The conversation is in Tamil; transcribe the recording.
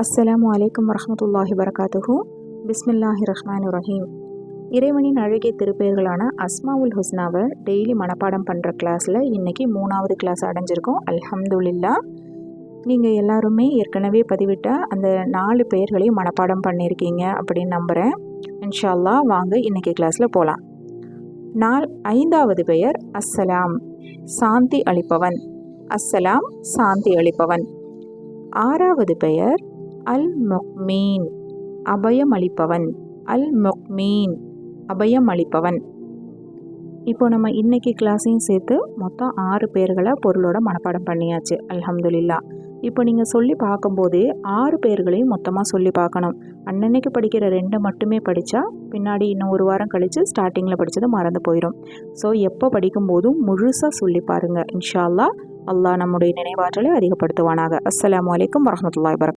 அஸ்ஸலாமு அலைக்கும் வரமத்துல்லாஹி வரகாத்துஹு. பிஸ்மில்லாஹி ரஹ்மான் ரஹீம் இறைவனின் அழகிய திருப்பெயர்களான அஸ்மாவுல் ஹுஸ்னாவை டெய்லி மனப்பாடம் பண்ணுற கிளாஸில் இன்றைக்கி மூணாவது கிளாஸ் அடைஞ்சிருக்கோம். அல்ஹம்துலில்லா. நீங்கள் எல்லாருமே ஏற்கனவே பதிவிட்ட அந்த நாலு பெயர்களையும் மனப்பாடம் பண்ணியிருக்கீங்க அப்படின்னு நம்புகிறேன் இன்ஷால்லா வாங்க இன்றைக்கி கிளாஸில் போகலாம் நாள் ஐந்தாவது பெயர் அஸ்ஸலாம். சாந்தி அளிப்பவன். அஸ்ஸலாம் சாந்தி அளிப்பவன். ஆறாவது பெயர் அல் மொக்மீன் அபயம் அளிப்பவன் அல் மொக்மீன் அபயம் அளிப்பவன் இப்போ நம்ம இன்னைக்கு கிளாஸையும் சேர்த்து மொத்தம் ஆறு பேர்களை பொருளோட மனப்பாடம் பண்ணியாச்சு. அல்ஹம்துலில்லா. இப்போ நீங்கள் சொல்லி பார்க்கும்போதே ஆறு பேர்களையும் மொத்தமாக சொல்லி பார்க்கணும். அன்னன்னைக்கு படிக்கிற ரெண்டு மட்டுமே படித்தா பின்னாடி இன்னும் ஒரு வாரம் கழித்து ஸ்டார்டிங்கில் படித்தது மறந்து போயிடும் ஸோ எப்போ படிக்கும்போதும் முழுசாக சொல்லி பாருங்கள் இன்ஷால்லா அல்லாஹ் நம்முடைய நினைவாற்றலை அதிகப்படுத்துவானாக. அஸ்லாம் வலைக்கம் வரமத்துல வரக்